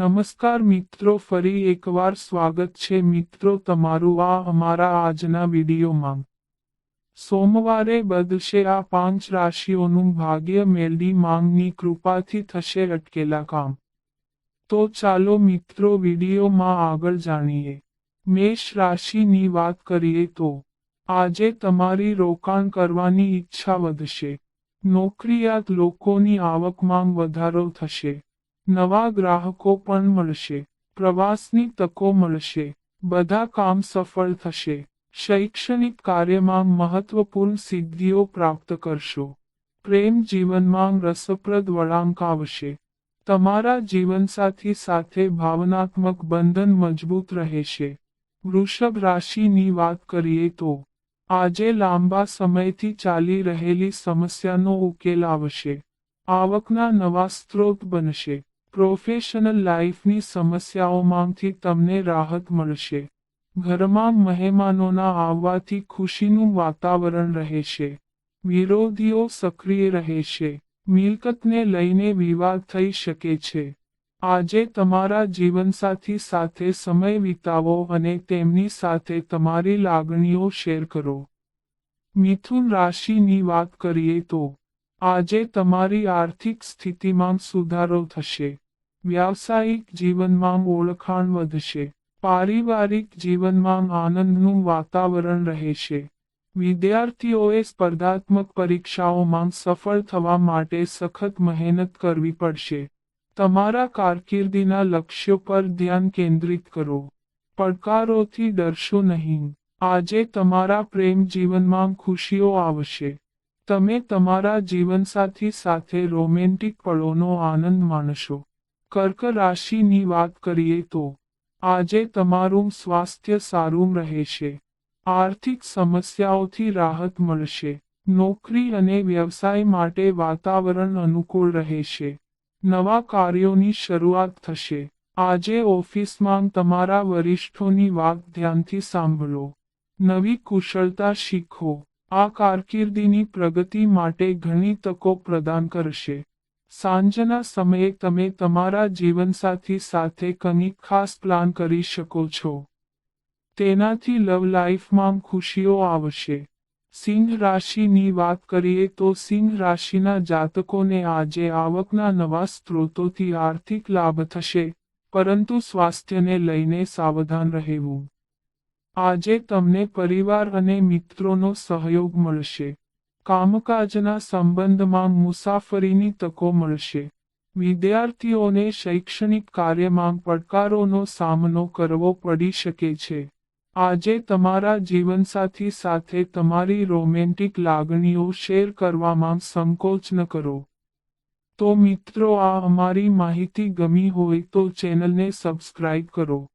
નમસ્કાર મિત્રો, ફરી એકવાર સ્વાગત છે મિત્રો તમારું આ અમારા આજના વિડીયોમાં. સોમવારે બદલશે આ પાંચ રાશિઓનું ભાગ્ય મેલડી માંગની કૃપાથી થશે અટકેલા કામ. તો ચાલો મિત્રો વિડીયોમાં આગળ જાણીએ. મેષ રાશિની વાત કરીએ તો, આજે તમારી રોકાણ કરવાની ઈચ્છા વધશે. નોકરિયાત લોકોની આવકમાં વધારો થશે. નવા ગ્રાહકો પણ મળશે, પ્રવાસની તકો મળશે, બધા કામ સફળ થશે. શૈક્ષણિક કાર્યમાં મહત્વપૂર્ણ સિદ્ધિઓ પ્રાપ્ત કરશો. પ્રેમ જીવનમાં રસપ્રદ વળાંક આવશે. તમારા જીવનસાથી સાથે ભાવનાત્મક બંધન મજબૂત રહેશે. વૃષભ રાશિની વાત કરીએ તો, આજે લાંબા સમયથી ચાલી રહેલી સમસ્યાનો ઉકેલ આવશે. આવકના નવા સ્ત્રોત બનશે. પ્રોફેશનલ લાઈફની સમસ્યાઓમાંથી તમને રાહત મળશે. ઘરમાં મહેમાનોના આવવાથી ખુશીનું વાતાવરણ રહેશે. વિરોધીઓ સક્રિય રહેશે. મિલકતને લઈને વિવાદ થઈ શકે છે. આજે તમારા જીવનસાથી સાથે સમય વિતાવો અને તેમની સાથે તમારી લાગણીઓ શેર કરો. મિથુન રાશિની વાત કરીએ તો આજે તમારી આર્થિક સ્થિતિમાં સુધારો થશે. વ્યાવસાયિક જીવનમાં ઓળખાણ વધશે. પારિવારિક જીવનમાં આનંદનું વાતાવરણ રહેશે. વિદ્યાર્થીઓએ સ્પર્ધાત્મક પરીક્ષાઓમાં સફળ થવા માટે સખત મહેનત કરવી પડશે. તમારા કારકિર્દીના લક્ષ્યો પર ધ્યાન કેન્દ્રિત કરો. પડકારોથી ડરશો નહીં. આજે તમારા પ્રેમ જીવનમાં ખુશીઓ આવશે. તમે તમારા જીવનસાથી સાથે રોમેન્ટિક પળોનો આનંદ માણશો. કર્ક રાશિની વાત કરીએ તો, આજે તમારું સ્વાસ્થ્ય સારું રહેશે. આર્થિક સમસ્યાઓથી રાહત મળશે. નોકરી અને વ્યવસાય માટે વાતાવરણ અનુકૂળ રહેશે. નવા કાર્યોની શરૂઆત થશે. આજે ઓફિસમાં તમારા વરિષ્ઠોની વાત ધ્યાનથી સાંભળો. નવી કુશળતા શીખો. આ કારકિર્દીની પ્રગતિ માટે ઘણી તકો પ્રદાન કરશે. સાંજના સમયે તમે તમારા જીવનસાથી સાથે કંઈક ખાસ પ્લાન કરી શકો છો. તેનાથી લવ લાઈફમાં ખુશીઓ આવશે. સિંહ રાશિની વાત કરીએ તો સિંહ રાશિના જાતકોને આજે આવકના નવા સ્ત્રોતોથી આર્થિક લાભ થશે, પરંતુ સ્વાસ્થ્યને લઈને સાવધાન રહેવું. આજે તમને પરિવાર અને મિત્રોનો સહયોગ મળશે. કામકાજના સંબંધમાં મુસાફરીની તકો મળશે. વિદ્યાર્થીઓને શૈક્ષણિક કાર્યમાં પડકારોનો સામનો કરવો પડી શકે છે. આજે તમારા જીવનસાથી સાથે તમારી રોમેન્ટિક લાગણીઓ શેર કરવામાં સંકોચ ન કરો. તો મિત્રો, આ અમારી માહિતી ગમી હોય તો ચેનલને સબસ્ક્રાઇબ કરો.